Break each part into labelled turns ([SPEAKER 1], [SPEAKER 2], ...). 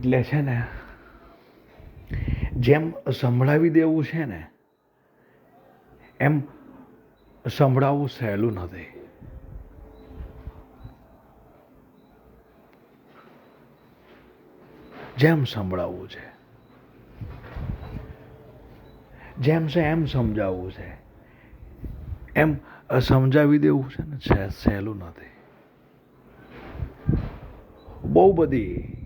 [SPEAKER 1] એટલે છે ને, જેમ સંભળાવી દેવું છે ને, એમ સંભળાવવું સહેલું નથી જેમ સંભળાવવું છે, જેમ છે એમ સમજાવવું છે, એમ સમજાવી દેવું છે ને, સહેલું નથી બહુ બધી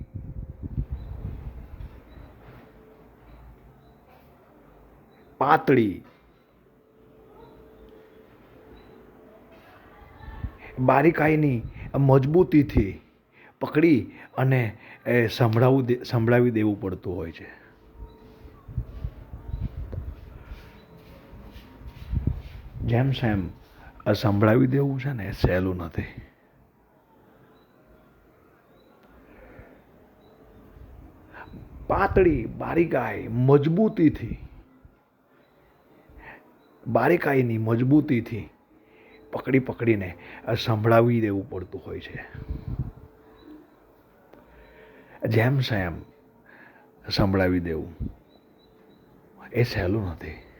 [SPEAKER 1] પાતળી. બારીકાઈની મજબૂતીથી પકડી અને એ સંભળાવું સંભળાવી દેવું પડતું હોય છે. જેમ સેમ સંભળાવી દેવું છે ને સહેલું નથી. પાતળી બારીકાઈ મજબૂતીથી બારીકાઈની મજબૂતીથી પકડી પકડીને સંભળાવી દેવું પડતું હોય છે. જેમ સેમ સંભળાવી દેવું. એ સહેલું નથી.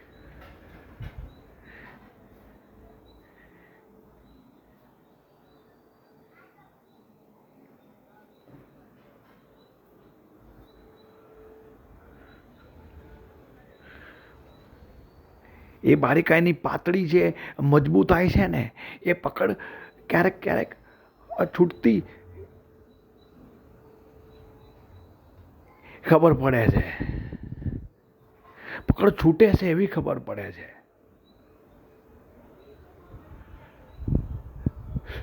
[SPEAKER 1] એ બારીકાઈની પાતળી જે મજબૂતાઈ છે ને, એ પકડ ક્યારેક ક્યારેક છૂટતી ખબર પડે છે. પકડ છૂટે છે એવી ખબર પડે છે.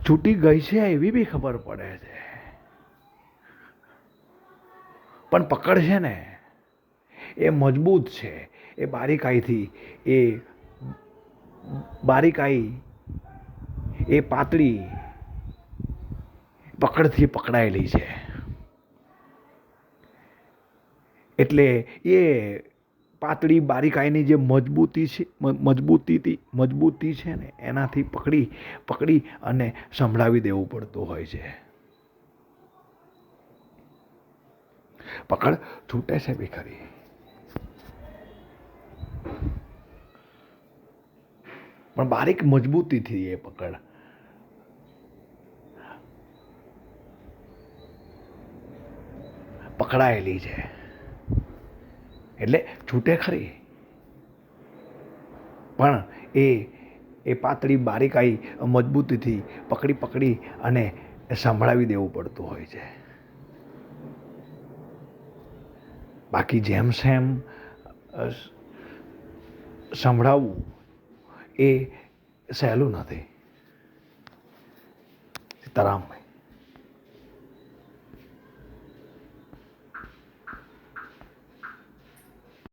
[SPEAKER 1] છૂટી ગઈ છે એવી બી ખબર પડે છે. પણ પકડ છે ને, એ મજબૂત છે. એ બારીકાઈથી એ બારીકાઈ, એ પાતળી પકડથી પકડાયેલી છે. એટલે એ પાતળી બારીકાઈની જે મજબૂતી છે મજબૂતીથી, મજબૂતી છે ને, એનાથી પકડી પકડી અને સંભળાવી દેવું પડતું હોય છે. પકડ, છૂટે છે બી ખરી પણ બારીક મજબૂતીથી એ પકડ. પકડાયેલી છે. એટલે છૂટે ખરી. પણ એ એ પાતળી બારીકાઈ મજબૂતીથી પકડી પકડી અને સંભળાવી દેવું પડતું હોય છે. બાકી જેમ સેમ સંભળાવવું એ સહેલું નથી. સીતારામ.